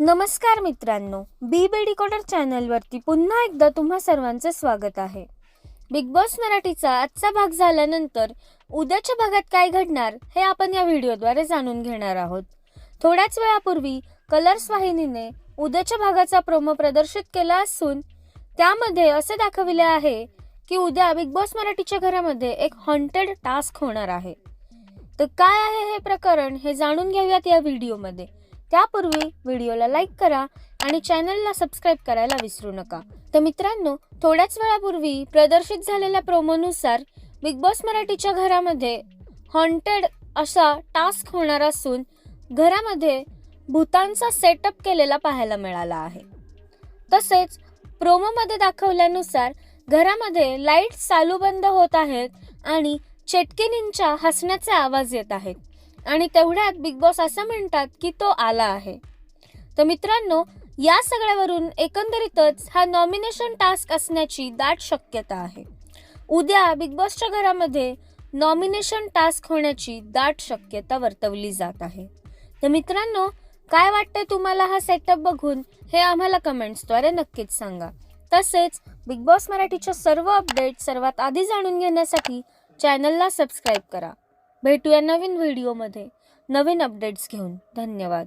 नमस्कार मित्रांनो बी बी डिकोडर चॅनलवरती पुन्हा एकदा तुम्हा सर्वांचं स्वागत आहे. बिग बॉस मराठीचा आजचा भाग झाल्यानंतर उद्याच्या भागात काय घडणार हे आपण या व्हिडिओद्वारे जाणून घेणार आहोत. थोड्याच वेळापूर्वी कलर्स वाहिनीने उद्याच्या भागाचा प्रोमो प्रदर्शित केला असून त्यामध्ये असे दाखविले आहे की उद्या बिग बॉस मराठीच्या घरामध्ये एक हॉन्टेड टास्क होणार आहे. तर काय आहे हे प्रकरण हे जाणून घेऊयात या व्हिडिओमध्ये. त्यापूर्वी व्हिडिओला लाईक करा आणि चॅनलला सबस्क्राईब करायला विसरू नका. तर मित्रांनो थोड्याच वेळापूर्वी प्रदर्शित झालेल्या प्रोमोनुसार बिग बॉस मराठीच्या घरामध्ये हॉन्टेड असा टास्क होणार असून घरामध्ये भूतांचा सेटअप केलेला पाहायला मिळाला आहे. तसेच प्रोमोमध्ये दाखवल्यानुसार घरामध्ये लाइट चालू बंद होत आहेत आणि चेटकिनींच्या हसण्याचे आवाज येत आहेत. आणि तेवढ्यात बिग बॉस असं म्हणतात की तो आला आहे. तर मित्रांनो या सगळ्यावरून एकंदरीतच हा नॉमिनेशन टास्क असण्याची दाट शक्यता आहे. उद्या बिग बॉसच्या घरामध्ये नॉमिनेशन टास्क होण्याची दाट शक्यता वर्तवली जात आहे. तर मित्रांनो काय वाटतंय तुम्हाला हा सेटअप बघून? हे आम्हाला कमेंट्सद्वारे नक्कीच सांगा. तसेच बिग बॉस मराठीच्या सर्व अपडेट सर्वात आधी जाणून घेण्यासाठी चॅनलला सबस्क्राईब करा. भेटूया नवीन व्हिडिओमध्ये. नवीन अपडेट्स घेऊन. धन्यवाद.